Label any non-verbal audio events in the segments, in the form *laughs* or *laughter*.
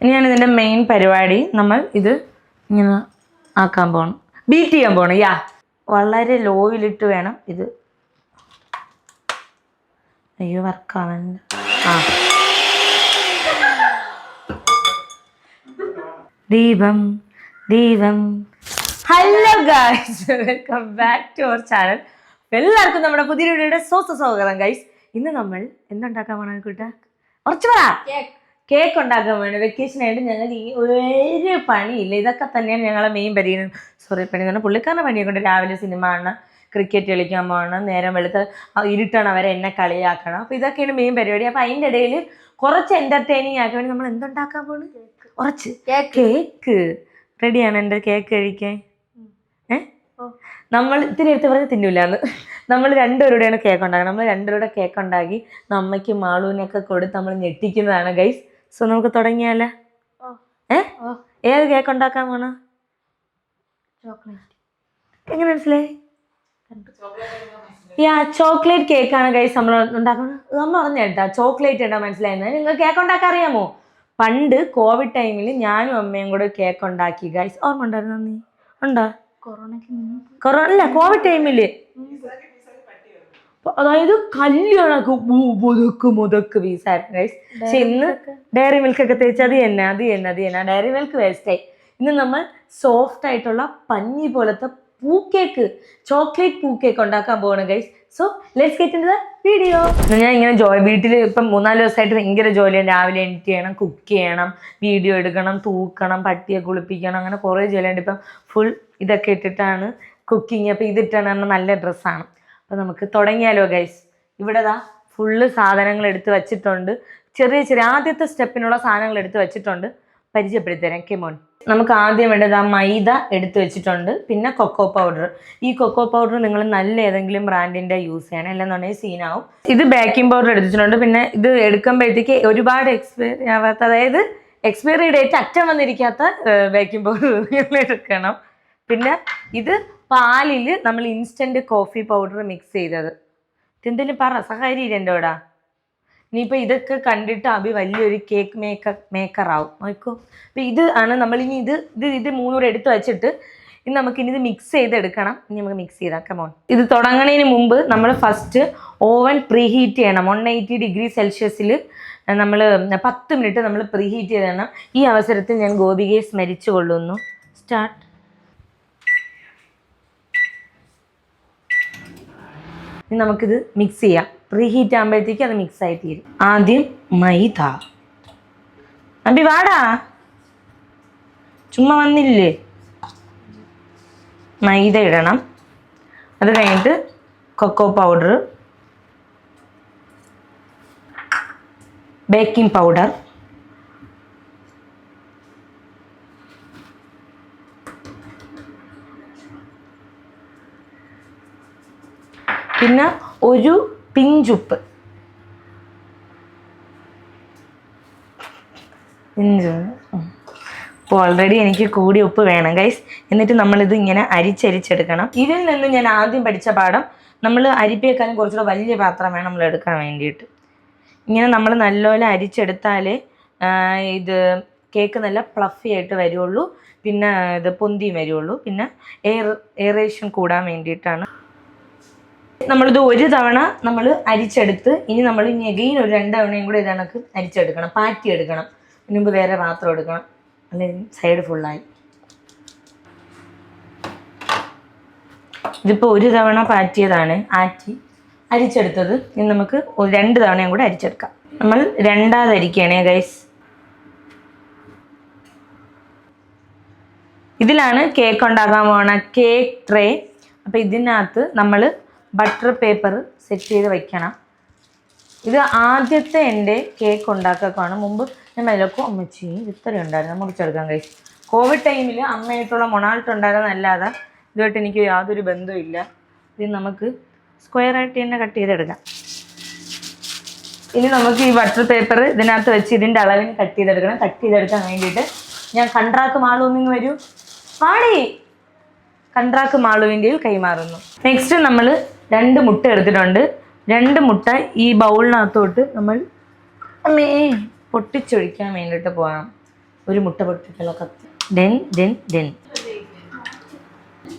ഇനിയാണ് ഇതിന്റെ മെയിൻ പരിപാടി നമ്മൾ ഇത് ഇങ്ങനെ ആക്കാൻ പോകണം ബീറ്റ് ചെയ്യാൻ പോകണം യാ വളരെ ലോയിലിട്ട് വേണം ഇത്. അയ്യോ വർക്കാണ് ആ. ദീപം ദീപം. Hello guys welcome back to our channel എല്ലാവർക്കും നമ്മുടെ പുതിയ വീഡിയോയുടെ സ്വസ്ഥ സ്വാഗതം ഗൈസ് ഇന്ന് നമ്മൾ എന്തുണ്ടാക്കാൻ പോണ കൂട്ട കുറച്ച് പറ. കേക്ക് ഉണ്ടാക്കാൻ വേണ്ടി വെക്കേഷൻ ആയിട്ട് ഞങ്ങൾ ഈ ഒരു പണിയില്ല. ഇതൊക്കെ തന്നെയാണ് ഞങ്ങളെ മെയിൻ പരിഗണന സോറി പണി എന്ന് പറഞ്ഞാൽ പുള്ളിക്കാരന്റെ പണിയൊക്കെ ഉണ്ട്. രാവിലെ സിനിമ കാണണം ക്രിക്കറ്റ് കളിക്കാൻ പോകണം നേരം വെളുത്ത് ഇരുട്ടണം അവരെ എന്നെ കളിയാക്കണം. അപ്പോൾ ഇതൊക്കെയാണ് മെയിൻ പരിപാടി. അപ്പോൾ അതിന്റെ ഇടയിൽ കുറച്ച് എന്റർടൈനിങ് ആക്കാൻ വേണ്ടി നമ്മൾ എന്തുണ്ടാക്കാൻ പോണ്? കുറച്ച് കേക്ക് റെഡിയാണ് എന്റെ കേക്ക് കഴിക്കാൻ? ഏ? നമ്മൾ ഇത്തിരി എടുത്ത് പറഞ്ഞ് തിന്നില്ലാന്ന് നമ്മൾ രണ്ടുപേരുടെയാണ് കേക്ക് ഉണ്ടാക്കുന്നത് നമ്മൾ രണ്ടുപേരുടെ കേക്ക് ഉണ്ടാക്കി നമ്മയ്ക്ക് മാളൂനൊക്കെ കൊടുത്ത് നമ്മൾ ഞെട്ടിക്കുന്നതാണ് ഗൈസ് സോ നമുക്ക് തുടങ്ങിയാലേ? ഏ? ഏത് കേക്ക് ഉണ്ടാക്കാൻ പോണ? എങ്ങനെ മനസ്സിലായി? യാ ചോക്ലേറ്റ് കേക്കാണ് ഗൈസ് നമ്മൾ ഉണ്ടാക്കുന്നത്. നമ്മൾ പറഞ്ഞു കേട്ടാ ചോക്ലേറ്റ് ഉണ്ടാ മനസ്സിലായിരുന്നത് നിങ്ങൾ കേക്ക് ഉണ്ടാക്കാൻ അറിയാമോ? പണ്ട് കോവിഡ് ടൈമിൽ ഞാനും അമ്മയും കൂടെ കേക്ക് ഉണ്ടാക്കി ഗൈസ് ഓർമ്മ ഉണ്ടായിരുന്നു നീ? ഉണ്ടോ? കൊറോണ അല്ല കോവിഡ് ടൈമിൽ അതായത് കല്യാണൊക്കെ മുതക്ക് മുതക്ക് വീസായിരുന്നു ഗൈസ് പക്ഷെ ഇന്ന് ഡയറി മിൽക്ക് ഒക്കെ തേച്ച് അത് തന്നെ അത് തന്നെ അത് തന്നെ. ഡയറി മിൽക്ക് വേസ്റ്റായി ഇന്ന് നമ്മൾ സോഫ്റ്റ് ആയിട്ടുള്ള പഞ്ഞി പോലത്തെ പൂ കേക്ക് ചോക്ലേറ്റ് പൂ കേക്ക് ഉണ്ടാക്കാൻ പോവാണ് guys so let's get in the video ഞാൻ ഇങ്ങനെ ജോയ് വീട്ടിൽ ഇപ്പം മൂന്നാൽ ദിവസമായിട്ട് ഭയങ്കര ജോലിയാണ്. രാവിലെ എഡിറ്റ് ചെയ്യണം കുക്ക് ചെയ്യണം വീഡിയോ എടുക്കണം തൂക്കണം പട്ടിയെ കുളിപ്പിക്കണം അങ്ങനെ കുറേ ജോലിയുണ്ട് ഇപ്പം ഫുൾ ഇതൊക്കെ ഇട്ടിട്ടാണ് കുക്കിങ് അപ്പം ഇതിട്ടാണ് പറഞ്ഞാൽ നല്ല ഡ്രസ്സാണ് അപ്പോൾ നമുക്ക് തുടങ്ങിയാലോ ഗൈസ് ഇവിടെ ദാ ഫുള്ള് സാധനങ്ങൾ എടുത്ത് വച്ചിട്ടുണ്ട്. ചെറിയ ചെറിയ ആദ്യത്തെ സ്റ്റെപ്പിനുള്ള സാധനങ്ങൾ എടുത്ത് വെച്ചിട്ടുണ്ട്. പരിചയപ്പെടുത്തരാം കെമോൺ നമുക്ക് ആദ്യം വേണ്ടത് ആ മൈദ എടുത്ത് വെച്ചിട്ടുണ്ട്. പിന്നെ കൊക്കോ പൗഡർ ഈ കൊക്കോ പൗഡർ നിങ്ങൾ നല്ല ഏതെങ്കിലും ബ്രാൻഡിന്റെ യൂസ് ചെയ്യണം. അല്ലെന്നുണ്ടെങ്കിൽ സീനാവും ഇത് ബേക്കിംഗ് പൗഡർ എടുത്തിട്ടുണ്ട്. പിന്നെ ഇത് എടുക്കുമ്പോഴത്തേക്ക് ഒരുപാട് എക്സ്പയറി ആവാത്ത അതായത് എക്സ്പയറി ഡേറ്റ് അറ്റം വന്നിരിക്കാത്ത ബേക്കിംഗ് പൗഡർ എടുക്കണം. പിന്നെ ഇത് പാലിൽ നമ്മൾ ഇൻസ്റ്റന്റ് കോഫി പൗഡർ മിക്സ് ചെയ്തത്. എന്തെങ്കിലും പറ സഹായില്ല എന്റെ കൂടെ ഇനിയിപ്പോൾ ഇതൊക്കെ കണ്ടിട്ട് അഭി വലിയൊരു കേക്ക് മേക്കർ മേക്കർ ആവും. നോക്കോ. അപ്പോൾ ഇത് ആണ് നമ്മളിനി ഇത് ഇത് ഇത് മൂന്നൂടെ എടുത്ത് വെച്ചിട്ട് ഇനി നമുക്ക് ഇനി ഇത് മിക്സ് ചെയ്തെടുക്കണം. ഇനി നമുക്ക് മിക്സ് ചെയ്താൽ കമോൺ ഇത് തുടങ്ങുന്നതിന് മുമ്പ് നമ്മൾ ഫസ്റ്റ് ഓവൻ പ്രീ ഹീറ്റ് ചെയ്യണം വൺ എയ്റ്റി ഡിഗ്രി സെൽഷ്യസിൽ നമ്മൾ പത്ത് മിനിറ്റ് നമ്മൾ പ്രീ ഹീറ്റ് ചെയ്യണം ഈ അവസരത്തിൽ ഞാൻ ഗോപികയെ സ്മരിച്ചു കൊള്ളുന്നു സ്റ്റാർട്ട് ഇനി നമുക്കിത് മിക്സ് ചെയ്യാം. പ്രീ ഹീറ്റ് ആകുമ്പോഴത്തേക്ക് അത് മിക്സ് ആയി തീരും. ആദ്യം മൈദ. അമ്പി വാടാ. ചുമ്മാ വന്നില്ലേ? മൈദ ഇടണം. അത് കഴിഞ്ഞിട്ട് കൊക്കോ പൗഡർ ബേക്കിംഗ് പൗഡർ പിന്നെ ഒരു പിഞ്ചുപ്പ്. പിഞ്ച്. അപ്പോൾ ഓൾറെഡി എനിക്ക് കൂടി ഉപ്പ് വേണം ഗൈസ് എന്നിട്ട് നമ്മളിത് ഇങ്ങനെ അരിച്ചരിച്ചെടുക്കണം. ഇതിൽ നിന്ന് ഞാൻ ആദ്യം പഠിച്ച പാഠം നമ്മൾ അരിപ്പേക്കാനും കുറച്ചുകൂടെ വലിയ പാത്രം വേണം നമ്മൾ എടുക്കാൻ വേണ്ടിയിട്ട്. ഇങ്ങനെ നമ്മൾ നല്ലപോലെ അരിച്ചെടുത്താലേ ഇത് കേക്ക് നല്ല പ്ലഫി ആയിട്ട് വരുള്ളൂ. പിന്നെ ഇത് പൊന്തിയും വരുള്ളൂ. പിന്നെ എയർ എയറേഷൻ കൂടാൻ വേണ്ടിയിട്ടാണ് നമ്മളിത് ഒരു തവണ നമ്മൾ അരിച്ചെടുത്ത് ഇനി നമ്മൾ ഇനി എഗെയിൻ ഒരു രണ്ട് തവണയും കൂടെ ഇത് അരിച്ചെടുക്കണം പാറ്റി എടുക്കണം മുമ്പ് വേറെ പാത്രം എടുക്കണം. അല്ലെങ്കിൽ സൈഡ് ഫുള്ളായി ഇതിപ്പോൾ ഒരു തവണ പാറ്റിയതാണ്. ആറ്റി അരിച്ചെടുത്തത്. ഇനി നമുക്ക് രണ്ട് തവണയും കൂടെ അരിച്ചെടുക്കാം. നമ്മൾ രണ്ടാമത് ഗൈസ് ഇതിലാണ് കേക്ക് ഉണ്ടാക്കാൻ പോണ കേക്ക് ട്രേ അപ്പോൾ ഇതിനകത്ത് നമ്മൾ ബട്ടർ പേപ്പർ സെറ്റ് ചെയ്ത് വയ്ക്കണം ഇത് ആദ്യത്തെ എന്റെ കേക്ക് ഉണ്ടാക്കാണ് മുമ്പ് ഞാൻ അതിലൊക്കെ അമ്മച്ചി ഇത് ഇത്രയും ഉണ്ടായിരുന്നു. മുറിച്ചെടുക്കാൻ കഴിച്ചു കോവിഡ് ടൈമിൽ അമ്മയായിട്ടുള്ള മൊണാൾട്ട് ഉണ്ടായിരുന്നല്ലാതെ ഇതുമായിട്ട് എനിക്ക് യാതൊരു ബന്ധമില്ല ഇത് നമുക്ക് സ്ക്വയർ ആയിട്ട് തന്നെ കട്ട് ചെയ്തെടുക്കാം. ഇനി നമുക്ക് ഈ ബട്ടർ പേപ്പർ ഇതിനകത്ത് വെച്ച് ഇതിന്റെ അളവിന് കട്ട് ചെയ്തെടുക്കണം. കട്ട് ചെയ്തെടുക്കാൻ വേണ്ടിയിട്ട് ഞാൻ കൺട്രാക്ക് മാളൂന്നിങ് വരൂ. പാടി കൺട്രാക്ക് മാളുവിന്റെയിൽ കൈമാറുന്നു. നെക്സ്റ്റ് നമ്മൾ രണ്ട് മുട്ട എടുത്തിട്ടുണ്ട്. രണ്ട് മുട്ട ഈ ബൗളിനകത്തോട്ട് നമ്മൾ അമ്മേ പൊട്ടിച്ചൊഴിക്കാൻ വേണ്ടിയിട്ട് പോകണം. ഒരു മുട്ട പൊട്ടിക്കലോ കത്തി. ഡെൻ ഡെൻ ഡെൻ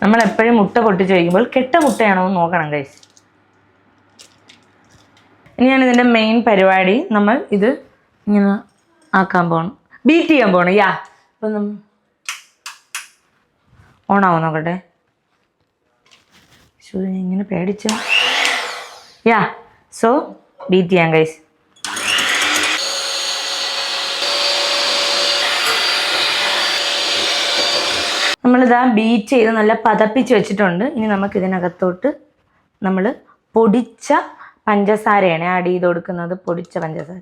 നമ്മൾ എപ്പോഴും മുട്ട പൊട്ടിച്ച് വയ്ക്കുമ്പോൾ കെട്ട മുട്ടയാണോ എന്ന് നോക്കണം കൈസ് ഇനിയാണ് ഇതിന്റെ മെയിൻ പരിപാടി നമ്മൾ ഇത് ഇങ്ങനെ ആക്കാൻ പോകണം ബീറ്റ് ചെയ്യാൻ പോകണം യാ അപ്പം ഓണാവും നോക്കട്ടെ. ഇങ്ങനെ പേടിച്ച. യാ സോ ബീറ്റ് ചെയ്യാം ഗൈസ് നമ്മളിതാ ബീറ്റ് ചെയ്ത് നല്ല പതപ്പിച്ച് വെച്ചിട്ടുണ്ട്. ഇനി നമുക്ക് ഇതിനകത്തോട്ട് നമ്മൾ പൊടിച്ച പഞ്ചസാരയാണ് ആഡ് ചെയ്ത് കൊടുക്കുന്നത്. പൊടിച്ച പഞ്ചസാര.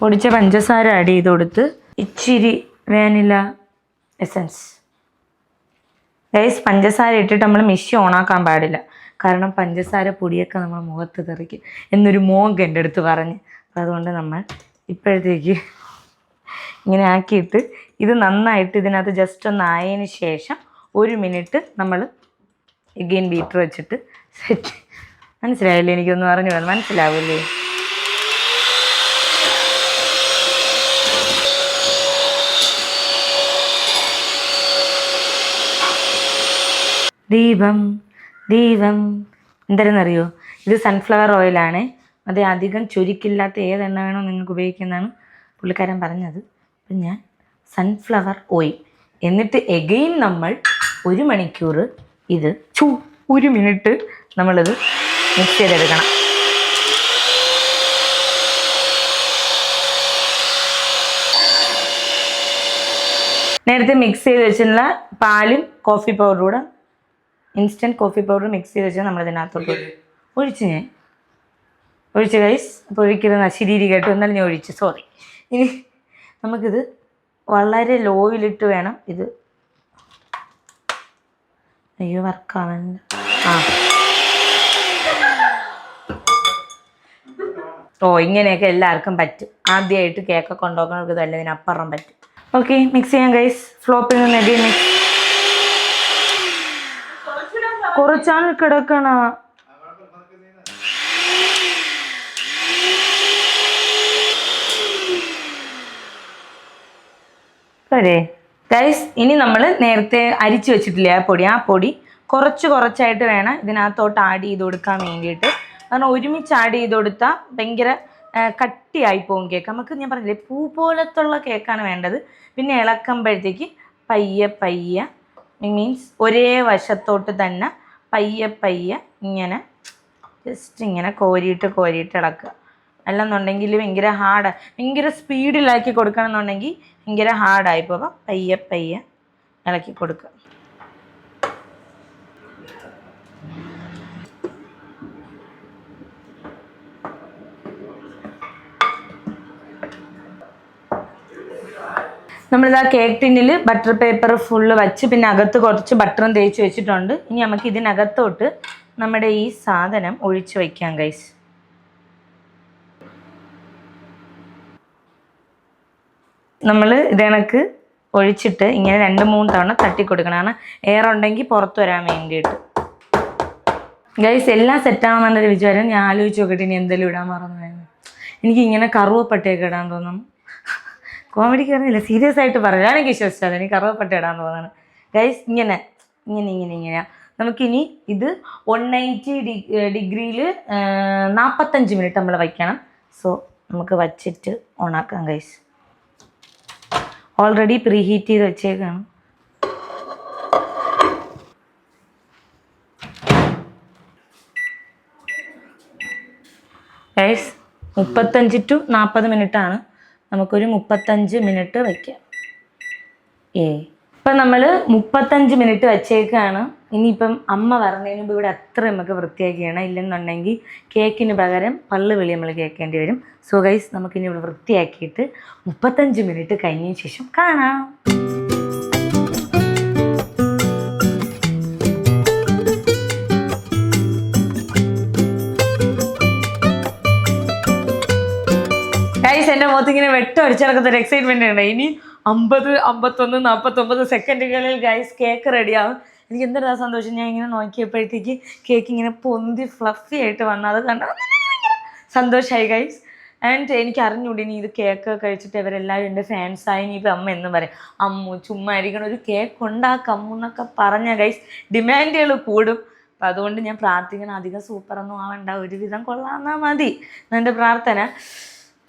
പൊടിച്ച പഞ്ചസാര ആഡ് ചെയ്ത് കൊടുത്ത് ഇച്ചിരി വാനില എസൻസ് ഗൈസ് പഞ്ചസാര ഇട്ടിട്ട് നമ്മൾ മിഷി ഓണാക്കാൻ പാടില്ല. കാരണം പഞ്ചസാര പൊടിയൊക്കെ നമ്മൾ മുഖത്ത് തെറിക്കും. എന്നൊരു മോങ്ക് എന്റെ അടുത്ത് പറഞ്ഞ്. അതുകൊണ്ട് നമ്മൾ ഇപ്പോഴത്തേക്ക് ഇങ്ങനെ ആക്കിയിട്ട് ഇത് നന്നായിട്ട് ഇതിനകത്ത് ജസ്റ്റ് ഒന്ന് ആയതിന് ശേഷം ഒരു മിനിറ്റ് നമ്മൾ എഗെയിൻ ബീറ്റർ വെച്ചിട്ട് സെറ്റ് മനസ്സിലായില്ലേ എനിക്കൊന്ന് പറഞ്ഞു മനസ്സിലാവില്ലേ? ദീപം ദീപം. എന്തായിരുന്നറിയോ ഇത് സൺഫ്ലവർ ഓയിലാണ് അത് അധികം ചുരുക്കില്ലാത്ത ഏതെണ്ണ വേണോ നിങ്ങൾക്ക് ഉപയോഗിക്കുന്നതാണ് പുള്ളിക്കാരൻ പറഞ്ഞത്. അപ്പം ഞാൻ സൺഫ്ലവർ ഓയിൽ എന്നിട്ട് എഗെയിൻ നമ്മൾ ഒരു മണിക്കൂർ ഇത് ചൂ ഒരു മിനിറ്റ് നമ്മളിത് മിക്സ് ചെയ്തെടുക്കണം. നേരത്തെ മിക്സ് ചെയ്ത് വെച്ചിട്ടുള്ള പാലും കോഫി പൗഡറും കൂടെ ഇൻസ്റ്റന്റ് കോഫി പൗഡർ മിക്സ് ചെയ്ത് വെച്ചാൽ നമ്മൾ ഇതിനകത്തോട്ട് ഒഴി- ഒഴിച്ച് ഞാൻ ഒഴിച്ച് കൈസ് അപ്പോൾ ഒഴിക്കരുത് ശരീരി കേട്ടു. എന്നാലും ഞാൻ ഒഴിച്ചു. സോറി ഇനി നമുക്കിത് വളരെ ലോയിലിട്ട് വേണം ഇത്. അയ്യോ വർക്കാവുന്നില്ല ആ. ഓ ഇങ്ങനെയൊക്കെ എല്ലാവർക്കും പറ്റും. ആദ്യമായിട്ട് കേക്കൊക്കെ ഉണ്ടാക്കുന്നവർക്ക് ഇതല്ല ഇതിനപ്പുറം പറ്റും. ഓക്കെ മിക്സ് ചെയ്യാം ഗൈസ് ഫ്ലോപ്പിൽ നിന്ന് എടി മിക്സ് കുറച്ചാണ് കിടക്കണ. പോരെ ഗൈസ് ഇനി നമ്മൾ നേരത്തെ അരിച്ചു വെച്ചിട്ടില്ലേ ആ പൊടി? ആ പൊടി കുറച്ച് കുറച്ചായിട്ട് വേണം ഇതിനകത്തോട്ട് ആഡ് ചെയ്ത് കൊടുക്കാൻ വേണ്ടിയിട്ട്. കാരണം ഒരുമിച്ച് ആഡ് ചെയ്ത് കൊടുത്താൽ ഭയങ്കര കട്ടിയായി പോകും കേക്ക് നമുക്ക് ഞാൻ പറഞ്ഞില്ലേ പൂ പോലത്തുള്ള കേക്കാണ് വേണ്ടത്. പിന്നെ ഇളക്കുമ്പോഴത്തേക്ക് പയ്യെ പയ്യെ മീൻസ് ഒരേ വശത്തോട്ട് തന്നെ പയ്യെ പയ്യെ ഇങ്ങനെ ജസ്റ്റ് ഇങ്ങനെ കോരിയിട്ട് കോരിയിട്ട് ഇളക്കുക അല്ലെന്നുണ്ടെങ്കിൽ ഭയങ്കര ഹാർഡ് ഭയങ്കര സ്പീഡിലാക്കി കൊടുക്കണമെന്നുണ്ടെങ്കിൽ ഭയങ്കര ഹാർഡായി പോകും. പയ്യെ പയ്യെ ഇളക്കി കൊടുക്കുക. നമ്മളിതാ കേക്ക് ടിന്നിൽ ബട്ടർ പേപ്പർ ഫുള്ള് വെച്ച് പിന്നെ അകത്ത് കുറച്ച് ബട്ടറും തേച്ച് വെച്ചിട്ടുണ്ട്. ഇനി നമുക്ക് ഇതിനകത്തോട്ട് നമ്മുടെ ഈ സാധനം ഒഴിച്ചു വയ്ക്കാം ഗൈസ് നമ്മൾ ഇതണക്ക് ഒഴിച്ചിട്ട് ഇങ്ങനെ രണ്ട് മൂന്ന് തവണ തട്ടി കൊടുക്കണം. കാരണം എയർ ഉണ്ടെങ്കിൽ പുറത്ത് വരാൻ വേണ്ടിയിട്ട്. ഗൈസ് എല്ലാം സെറ്റാണെന്നുള്ളൊരു വിചാരം. ഞാൻ ആലോചിച്ച് നോക്കട്ടെ ഇനി എന്തെങ്കിലും ഇടാൻ മറന്നു എനിക്ക് ഇങ്ങനെ കറുവപ്പട്ടയൊക്കെ ഇടാൻ തോന്നും. കോമഡിക്ക് പറഞ്ഞില്ല സീരിയസ് ആയിട്ട് പറയാം. എനിക്ക് വിശ്വസിച്ചത് എനിക്ക് കറുവപ്പട്ട ഇടാന്ന് തോന്നുന്നു ഗൈസ് ഇങ്ങനെ ഇങ്ങനെ ഇങ്ങനെ ഇങ്ങനെ. നമുക്കിനി ഇത് വൺ നയന്റി ഡിഗ്രിയിൽ നാൽപ്പത്തഞ്ച് മിനിറ്റ് നമ്മൾ വയ്ക്കണം. സോ നമുക്ക് വച്ചിട്ട് ഓണാക്കാം ഗൈസ് ഓൾറെഡി പ്രീ ഹീറ്റ് ചെയ്ത് വെച്ചേക്കാണ്. ഗൈസ് മുപ്പത്തഞ്ച് ടു നാൽപ്പത് മിനിറ്റാണ് നമുക്കൊരു മുപ്പത്തഞ്ച് മിനിറ്റ് വയ്ക്കാം ഏ ഇപ്പം നമ്മൾ മുപ്പത്തഞ്ച് മിനിറ്റ് വെച്ചേക്കാണ്. ഇനിയിപ്പം അമ്മ പറഞ്ഞതിന് മുമ്പ് ഇവിടെ അത്ര നമുക്ക് വൃത്തിയാക്കിയാണ്. ഇല്ലെന്നുണ്ടെങ്കിൽ കേക്കിന് പകരം പള്ളു വിളി നമ്മൾ കേൾക്കേണ്ടി വരും. സോ ഗൈസ് നമുക്കിനി ഇവിടെ വൃത്തിയാക്കിയിട്ട് മുപ്പത്തഞ്ച് മിനിറ്റ് കഴിഞ്ഞതിന് ശേഷം കാണാം. എന്റെ മുഖത്ത് ഇങ്ങനെ വെട്ടം അടിച്ചിറക്കുന്ന ഒരു എക്സൈറ്റ്മെന്റ് ഉണ്ട്. ഇനി അമ്പത് അമ്പത്തൊന്ന് നാൽപ്പത്തൊമ്പത് സെക്കൻഡുകളിൽ ഗൈസ് കേക്ക് റെഡിയാവും എനിക്ക് എന്തൊരു സന്തോഷം? ഞാൻ ഇങ്ങനെ നോക്കിയപ്പോഴത്തേക്ക് കേക്ക് ഇങ്ങനെ പൊന്തി ഫ്ലഫി ആയിട്ട് വന്നു. അത് കണ്ട സന്തോഷമായി ഗൈസ് ആൻഡ് എനിക്ക് അറിഞ്ഞൂടി ഇനി ഇത് കേക്ക് കഴിച്ചിട്ട് ഇവരെല്ലാവരും എന്റെ ഫാൻസായി ഇനിയിപ്പോൾ അമ്മ എന്ന് പറയും അമ്മു ചുമ്മാ ഇരിക്കണം ഒരു കേക്ക് ഉണ്ടാക്കാം അമ്മു എന്നൊക്കെ പറഞ്ഞ ഗൈസ് ഡിമാൻഡുകൾ കൂടും. അപ്പം അതുകൊണ്ട് ഞാൻ പ്രാർത്ഥിക്കണം അധികം സൂപ്പറൊന്നും ആവണ്ട ഒരുവിധം കൊള്ളാമെന്നാൽ മതി. എന്നെ പ്രാർത്ഥന.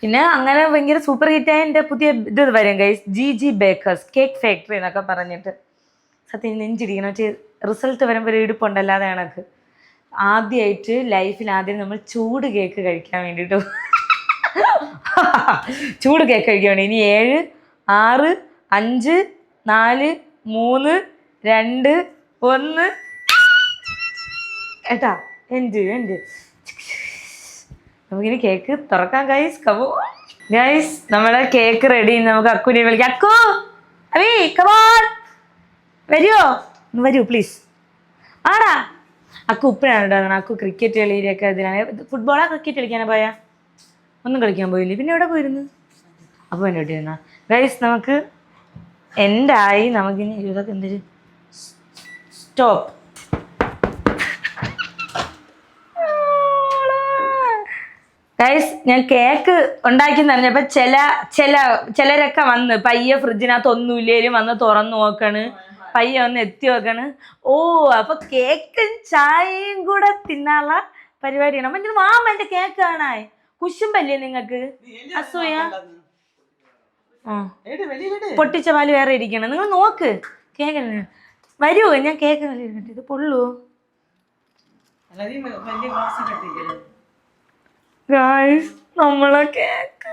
പിന്നെ അങ്ങനെ ഭയങ്കര സൂപ്പർ ഹിറ്റായ എന്റെ പുതിയ ഇത് വരും guys G G bakers cake factory എന്നൊക്കെ പറഞ്ഞിട്ട്. സത്യം നെഞ്ചിരിക്കണം പക്ഷേ റിസൾട്ട് വരുമ്പോൾ ഒരു ഇടുപ്പുണ്ടല്ലാതെ കണക്ക്. ആദ്യമായിട്ട് ലൈഫിൽ ആദ്യം നമ്മൾ ചൂട് കേക്ക് കഴിക്കാൻ വേണ്ടിയിട്ട് *laughs* ചൂട് കേക്ക് കഴിക്കാൻ വേണ്ടി. ഇനി ഏഴ് ആറ് അഞ്ച് നാല് മൂന്ന് രണ്ട് ഒന്ന്. ഏട്ടാ എന്ത് എന്ത്? നമുക്കിനി കേക്ക് തുറക്കാം ഗൈസ് കബോ ഗൈസ് നമ്മുടെ കേക്ക് റെഡി നമുക്ക് അക്കുനെ വിളിക്കാം. അക്കു അവി കമോൺ വരുമോ വരൂ പ്ലീസ് ആടാ. അക്കു ഉപ്പഴാണ് ഉണ്ടാകുന്നത് അക്കു ക്രിക്കറ്റ് കളിയിലൊക്കെ ഇതിനാണ് ഫുട്ബോളാ ക്രിക്കറ്റ് കളിക്കാനാ പോയാ? ഒന്നും കളിക്കാൻ പോയില്ലേ? പിന്നെ എവിടെ പോയിരുന്നു? അപ്പോൾ എന്റെ വീട്ടിൽ നിന്നാ ഗൈസ് നമുക്ക് എൻഡായി നമുക്കിനി ഇതൊക്കെ എന്തൊരു സ്റ്റോപ്പ്. ഗൈസ് ഞാൻ കേക്ക് ഉണ്ടാക്കി പറഞ്ഞപ്പോ ചില ചില ചിലരൊക്കെ വന്ന് പയ്യെ ഫ്രിഡ്ജിനകത്ത് ഒന്നുമില്ലേലും വന്ന് തുറന്നു നോക്കണ്. പയ്യെ ഒന്ന് എത്തി നോക്കണ്. ഓ അപ്പൊ കേക്കും ചായയും കൂടെ തിന്നാനുള്ള പരിപാടിയാണ്. അപ്പൊ മാമ എന്റെ കേക്ക് കാണാൻ. കുശുമ്പല്ലേ നിങ്ങക്ക്? അസൂയ? പൊട്ടിച്ച പാൽ വേറെ ഇരിക്കണം. നിങ്ങൾ നോക്ക്. കേക്ക് വരുമോ ഞാൻ കേക്ക് ഇത് പൊള്ളൂ. ഗായ്സ് നമ്മളെ കേക്ക്.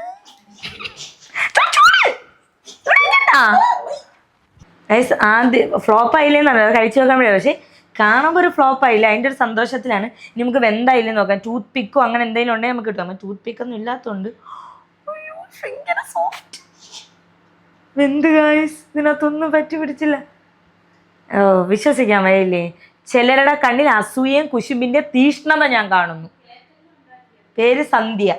ഗൈസ് ആദ്യം ഫ്ലോപ്പ് ആയില്ലേന്നാണ് അത് കഴിച്ചു നോക്കാൻ വേണ്ടി പക്ഷേ കാണുമ്പോൾ ഒരു ഫ്ലോപ്പ് ആയില്ല? അതിന്റെ ഒരു സന്തോഷത്തിലാണ്. ഇനി നമുക്ക് വെന്തായില്ലേ നോക്കാം. ടൂത്ത് പിക്കോ അങ്ങനെ എന്തെങ്കിലും ഉണ്ടെങ്കിൽ നമുക്ക് കിട്ടും ടൂത്ത് പിക്കൊന്നും ഇല്ലാത്തതുകൊണ്ട് ഭയങ്കര സോഫ്റ്റ് വെന്ത് ഗായ്സ് ഇതിനകത്തൊന്നും പറ്റി പിടിച്ചില്ല. ഓ വിശ്വസിക്കാൻ വയ്യല്ലേ? ചിലരുടെ കണ്ണിൽ അസൂയയും കുശുമ്പിന്റെ തീഷ്ണത ഞാൻ കാണുന്നു. പേര് സന്ധ്യ.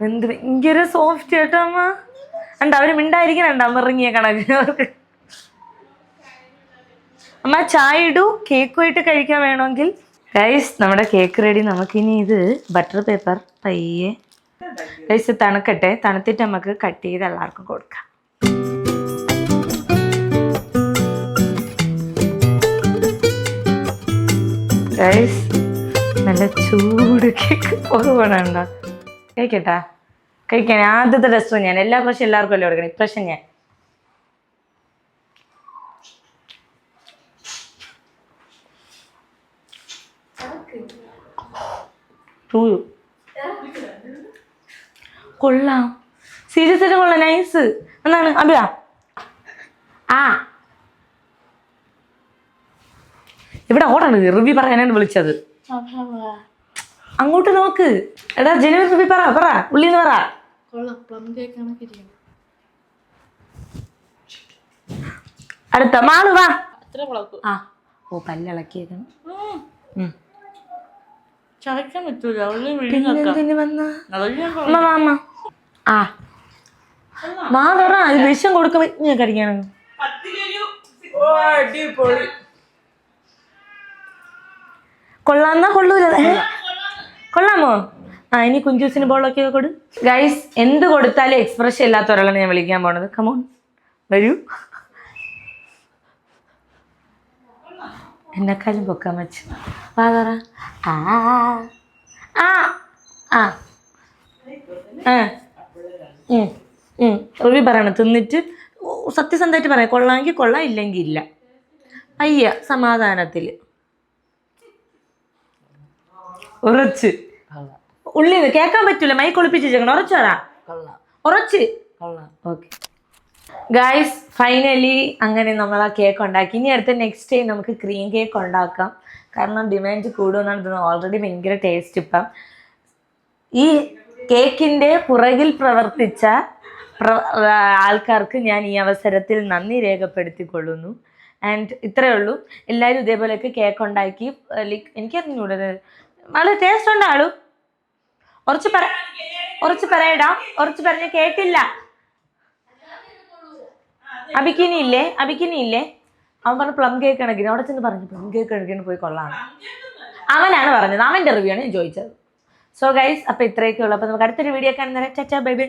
എന്ത് ഭയങ്കര സോഫ്റ്റ് കേട്ടോ അമ്മ. അണ്ട അവർ മിണ്ടായിരിക്കണണ്ട അമ്മ ഇറങ്ങിയ കണക്ക്. അവർക്ക് അമ്മ ചായ ഇടൂ കേക്കുമായിട്ട് കഴിക്കാൻ വേണമെങ്കിൽ. ഗൈസ് നമ്മുടെ കേക്ക് റെഡി നമുക്കിനി ഇത് ബട്ടർ പേപ്പർ പയ്യെ ഗൈസ് തണുക്കട്ടെ. തണുത്തിട്ട് നമുക്ക് കട്ട് ചെയ്ത് എല്ലാവർക്കും കൊടുക്കാം. ഗൈസ് നല്ല ചൂട്. കേക്ക് കുറവാണണ്ട കഴിക്കട്ടാ. കഴിക്കാൻ ആദ്യത്തെ ഡ്രസ്സും ഞാൻ. എല്ലാ പ്രാവശ്യം എല്ലാവർക്കും അല്ലേ കൊടുക്കണം? ഇപ്രാവശ്യം ഞാൻ. കൊള്ളാം. സീരിയസ് ആയിട്ട് കൊള്ളാം. നൈസ് എന്നാണ് അഭിയ ആ. ഇവിടെ ഓടാണ്. റിവ്യൂ പറയാനാണ് വിളിച്ചത്. അങ്ങോട്ട് നോക്ക്. എടാ ജനുവരി റിവ്യൂ പറ പറ. ഉള്ളിന്ന് പറ. അടുത്ത മാൾ വാ. ആ. ഓ പല്ലിളക്കിയേക്കണം. ചവയ്ക്കാൻ പറ്റൂല. ആ. മാ തുറ ഇത് വിഷം കൊടുക്കാൻ ഞാൻ കടിക്കാണ് കൊള്ളാന്നാ കൊള്ളൂല. കൊള്ളാമോ? ആ ഇനി കുഞ്ചൂസിന് ബോളൊക്കെ കൊടു. ഗൈസ് എന്ത് കൊടുത്താലും എക്സ്പ്രഷൻ ഇല്ലാത്ത ഒരാളാണ് ഞാൻ വിളിക്കാൻ പോണത്. കമോൺ വരൂ. എന്നെക്കാളും പൊക്കാൻ വെച്ചു. വാ പറ ആ ആ ആ. റിവ്യൂ പറയണം. തിന്നിട്ട് സത്യസന്ധമായിട്ട് പറയാം. കൊള്ളാമെങ്കിൽ കൊള്ളാം ഇല്ലെങ്കിൽ ഇല്ല. അയ്യ സമാധാനത്തിൽ ഉറച്ച്. ഉള്ളിൽ കേൾക്കാൻ പറ്റൂല. മൈക്ക് കൊളിപ്പിച്ച് വെച്ചേക്കണം. ഉറച്ചു പറ. ഉറച്ച്. ഓക്കെ. ഗായ്സ് ഫൈനലി അങ്ങനെ നമ്മൾ ആ കേക്ക് ഉണ്ടാക്കി. ഇനി അടുത്ത നെക്സ്റ്റ് ഡേ നമുക്ക് ക്രീം കേക്ക് ഉണ്ടാക്കാം. കാരണം ഡിമാൻഡ് കൂടുമെന്നാണ് തോന്നുന്നത്. ഓൾറെഡി ഭയങ്കര ടേസ്റ്റ് ഇപ്പം. ഈ കേക്കിന്റെ പുറകിൽ പ്രവർത്തിച്ച പ്ര- ആൾക്കാർക്ക് ഞാൻ ഈ അവസരത്തിൽ നന്ദി രേഖപ്പെടുത്തിക്കൊള്ളുന്നു. ആൻഡ് ഇത്രയേ ഉള്ളൂ. എല്ലാവരും ഇതേപോലെയൊക്കെ കേക്ക് ഉണ്ടാക്കി. ലൈക്ക് എനിക്കറിഞ്ഞൂടത് വളരെ ടേസ്റ്റ് ഉണ്ടാളൂ ഉറച്ച് പറ ഉറച്ച് പറയടാ. ഉറച്ച് പറഞ്ഞ കേട്ടില്ല. അബിക്കിനി ഇല്ലേ? അബിക്കിനി ഇല്ലേ? അവൻ പറഞ്ഞു പ്ലം കേക്ക് കണക്കിന് അവിടെ ചെന്ന് പറഞ്ഞു പ്ലം കേക്ക് കണക്കിന് പോയി കൊള്ളാം. അവനാണ് പറഞ്ഞത്. അവന്റെ റിവ്യൂ ആണ് ഞാൻ ചോദിച്ചത്. സോ ഗൈസ് അപ്പൊ ഇത്രയൊക്കെ ഉള്ളൂ. അപ്പൊ നമുക്ക് അടുത്തൊരു വീഡിയോ കാണുന്നവരെ. ചച്ചാ ബൈ ബൈ.